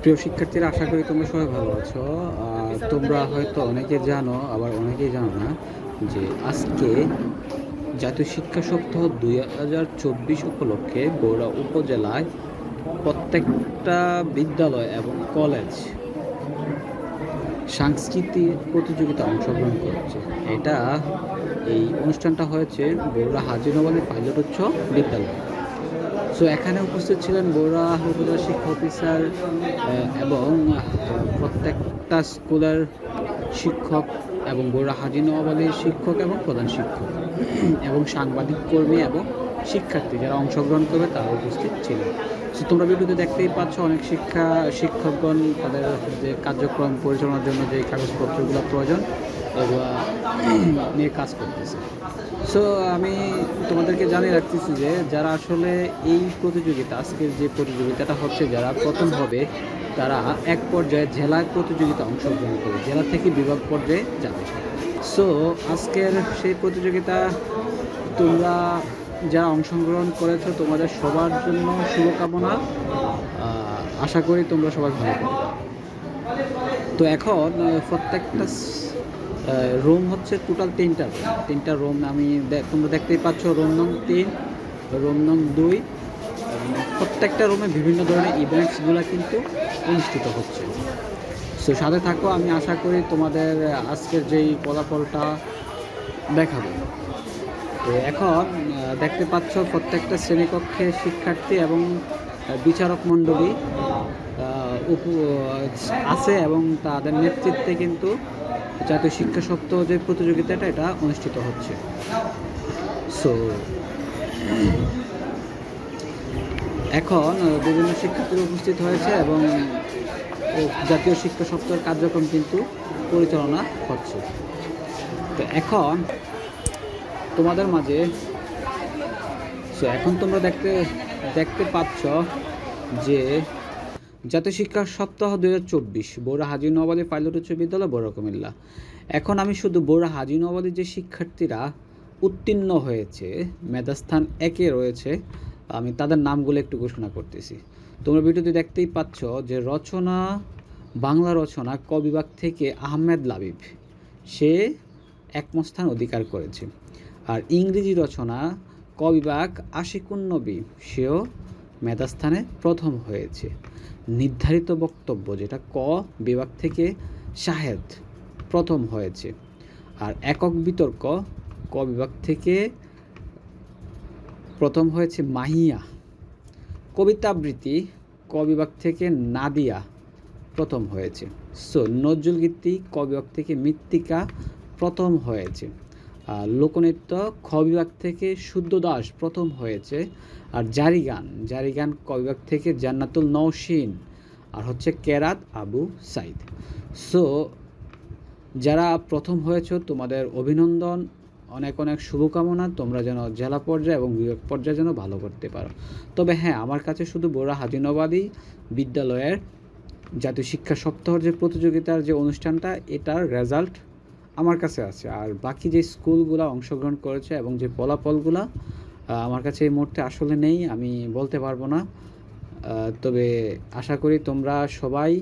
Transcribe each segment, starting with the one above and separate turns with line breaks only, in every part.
প্রিয় শিক্ষার্থীরা, আশা করি তোমরা সবাই ভালো আছো। তোমরা হয়তো অনেকে জানো, আবার অনেকেই জানো না, যে আজকে জাতীয় শিক্ষা সপ্তাহ দুই হাজার চব্বিশ উপলক্ষে বগুড়া উপজেলায় প্রত্যেকটা বিদ্যালয় এবং কলেজ সাংস্কৃতিক প্রতিযোগিতা অংশগ্রহণ করছে। এটা, এই অনুষ্ঠানটা হয়েছে বগুড়া হাজি নবালী পাইলট উচ্চ বিদ্যালয়। সো এখানে উপস্থিত ছিলেন বগুড়া উপজেলা শিক্ষা অফিসার এবং প্রত্যেকটা স্কুলের শিক্ষক এবং বগুড়া হাজি নওয়াবালির শিক্ষক এবং প্রধান শিক্ষক এবং সাংবাদিক কর্মী এবং শিক্ষার্থী যারা অংশগ্রহণ করবে তারা উপস্থিত ছিলেন। সো তোমরা ভিডিওতে দেখতেই পাচ্ছ অনেক শিক্ষা, শিক্ষকগণ তাদের যে কার্যক্রম পরিচালনার জন্য যে কাগজপত্রগুলো প্রয়োজন নিয়ে কাজ করতেছে। সো আমি তোমাদেরকে জানিয়ে রাখতেছি যে, যারা আসলে এই প্রতিযোগিতা, আজকের যে প্রতিযোগিতাটা হচ্ছে, যারা প্রথম হবে, তারা এক পর্যায়ে জেলা প্রতিযোগিতা অংশগ্রহণ করবে। জেলা থেকে বিভাগ পর্যায়ে যাবে। সো আজকের সেই প্রতিযোগিতা তোমরা যারা অংশগ্রহণ করেছ, তোমাদের সবার জন্য শুভকামনা। আশা করি তোমরা সবাই ভালো তো এখন প্রত্যেকটা রুম হচ্ছে টোটাল তিনটা তিনটা রুম আমি তোমরা দেখতেই পাচ্ছ রুম নং তিন রুম নং দুই প্রত্যেকটা রুমে বিভিন্ন ধরনের ইভেন্টসগুলো কিন্তু অনুষ্ঠিত হচ্ছে। সো সাথে থাকো, আমি আশা করি তোমাদের আজকের যেই ফলাফলটা দেখাবো। তো এখন দেখতে পাচ্ছ প্রত্যেকটা শ্রেণীকক্ষে শিক্ষার্থী এবং বিচারক মণ্ডলী আছে এবং তাদের নেতৃত্বে কিন্তু জাতীয় শিক্ষা সপ্তাহ যে প্রতিযোগিতাটা, এটা অনুষ্ঠিত হচ্ছে। সো এখন বিভিন্ন শিক্ষার্থীরা উপস্থিত হয়েছে এবং জাতীয় শিক্ষা সপ্তাহের কার্যক্রম কিন্তু পরিচালনা হচ্ছে তো এখন, তোমাদের মাঝে সো এখন তোমরা দেখতে দেখতে পাচ্ছ যে জাতীয় শিক্ষা সপ্তাহ দু হাজার চব্বিশ বৌরা হাজি নওয়ালি পাইলট উচ্চ বিদ্যালয় বড় কুমিল্লা। এখন আমি শুধু বৌরা হাজি যে শিক্ষার্থীরা উত্তীর্ণ হয়েছে, মেধাস্থান একে রয়েছে, আমি তাদের নামগুলো একটু ঘোষণা করতেছি। তোমরা ভিডিওতে দেখতেই পাচ্ছ যে রচনা, বাংলা রচনা ক বিভাগ থেকে আহমেদ লাবিব। সে একম স্থান অধিকার করেছে। আর ইংরেজি রচনা ক বিভাগ আশিকুন নবী, সেও মেধাস্থানে প্রথম হয়েছে। নির্ধারিত বক্তব্য, যেটা ক বিভাগ থেকে শাহেদ প্রথম হয়েছে। আর একক বিতর্ক ক বিভাগ থেকে প্রথম হয়েছে মাহিয়া। কবিতা আবৃত্তি ক বিভাগ থেকে নাদিয়া প্রথম হয়েছে। সো নজরুল গীতি ক বিভাগ থেকে মৃত্তিকা প্রথম হয়েছে। লোকনৃত্য খ বিভাগ থেকে শুদ্ধ দাস প্রথম হয়েছে। আর জারি গান জারি গান ক বিভাগ থেকে জান্নাতুল নওশিন, আর হচ্ছে কেরাত আবু সাইদ। সো যারা প্রথম হয়েছো, তোমাদের অভিনন্দন, অনেক অনেক শুভকামনা। তোমরা যেন জেলা পর্যায়ে এবং বিভাগ পর্যায়ে যেন ভালো করতে পারো। তবে হ্যাঁ আমার কাছে শুধু বোরা হাজিনবাদী বিদ্যালয়ের জাতীয় শিক্ষা সপ্তাহর যে প্রতিযোগিতার যে অনুষ্ঠানটা, এটার রেজাল্ট আমার কাছে আছে। আর বাকি যে স্কুলগুলো অংশগ্রহণ করেছে এবং যে ফলাফলগুলো আমার কাছে এই মুহূর্তে আসলে নেই, আমি বলতে পারব না। তবে আশা করি তোমরা সবাই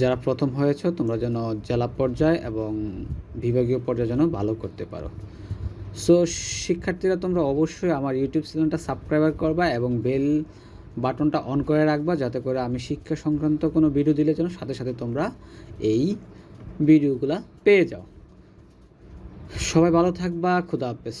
যারা প্রথম হয়েছো, তোমরা যেন জেলা পর্যায়ে এবং বিভাগীয় পর্যায়ে যেন ভালো করতে পারো। সো শিক্ষার্থীরা তোমরা অবশ্যই আমার ইউটিউব চ্যানেলটা সাবস্ক্রাইবার করবা এবং বেল বাটনটা অন করে রাখবা, যাতে করে আমি শিক্ষা সংক্রান্ত কোনো ভিডিও দিলে যেন সাথে সাথে তোমরা এই ভিডিওগুলো পেয়ে যাও। সবাই ভালো থাকবা খুদা হাফেজ।